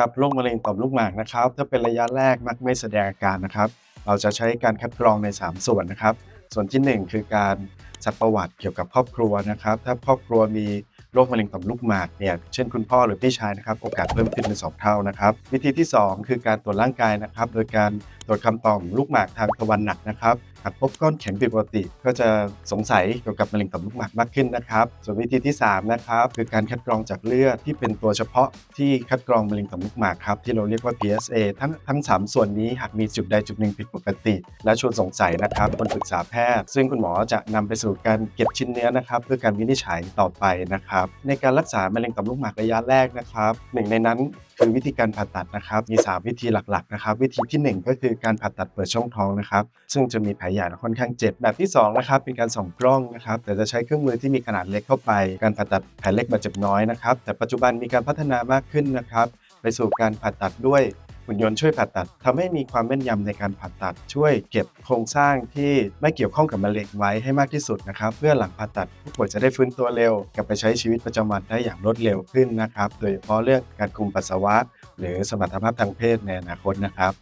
ครับโรคมะเร็งต่อมลูกหมากนะครับ ถ้าเป็นระยะแรกมักไม่แสดงอาการนะครับ เราจะใช้การคัดกรองใน 3 ส่วนนะครับ ส่วนทีหนึ่1 คือการสักประวัติเกี่ยวกับครอบครัวนะครับ ถ้าครอบครัวมี โรคมะเร็งต่อมลูกหมากเนี่ยเช่นคุณพ่อหรือพี่ชายนะครับโอกาสเพิ่มขึ้นเป็นสองเท่านะครับวิธีที่ 2 คือการตรวจร่างกายนะครับ โดยการตรวจคำต่อมลูกหมากทางตะวันหนักนะครับหากพบก้อนแข็งผิดปกติ ก็จะสงสัยเกี่ยวกับมะเร็งต่อมลูกหมากมากขึ้นนะครับ ส่วนวิธีที่ 3 นะครับ คือการคัดกรองจากเลือดที่เป็นตัวเฉพาะที่คัดกรองมะเร็งต่อมลูกหมากครับที่เราเรียกว่า PSA ทั้งทั้ง 3 ส่วนนี้หากมีจุดใดจุดหนึ่งผิดปกติ และชวนสงสัยนะครับควรปรึกษาแพทย์ ซึ่งคุณหมอจะนำไปสู่การเก็บชิ้นเนื้อนะครับเพื่อการวินิจฉัยต่อไปนะครับในการรักษามะเร็งต่อมลูกหมากระยะแรกนะครับหนึ่งในนั้นคือวิธีการผ่าตัดนะครับมี 3 วิธีหลักๆนะครับวิธีทีหนึ่1 ก็คือการผ่าตัดเปิดช่องท้องนะครับซึ่งจะมีแผลใหญ่และค่อนข้างเจ็บแบบที่2นะครับเป็นการส่องกล้องนะครับแต่จะใช้เครื่องมือที่มีขนาดเล็กเข้าไป การผ่าตัดแผลเล็กบาดเจ็บน้อยนะครับแต่ปัจจุบันมีการพัฒนามากขึ้นนะครับไปสู่การผ่าตัดด้วย หุ่นยนต์ช่วยผ่าตัดทำให้มีความแม่นยำในการผ่าตัด ช่วยเก็บโครงสร้างที่ไม่เกี่ยวข้องกับมะเร็งไว้ให้มากที่สุดนะครับ เพื่อหลังผ่าตัดผู้ป่วยจะได้ฟื้นตัวเร็ว กลับไปใช้ชีวิตประจำวันได้อย่างรวดเร็วขึ้นนะครับ โดยเฉพาะเรื่องการคุมปัสสาวะ หรือสมรรถภาพทางเพศในอนาคตนะครับ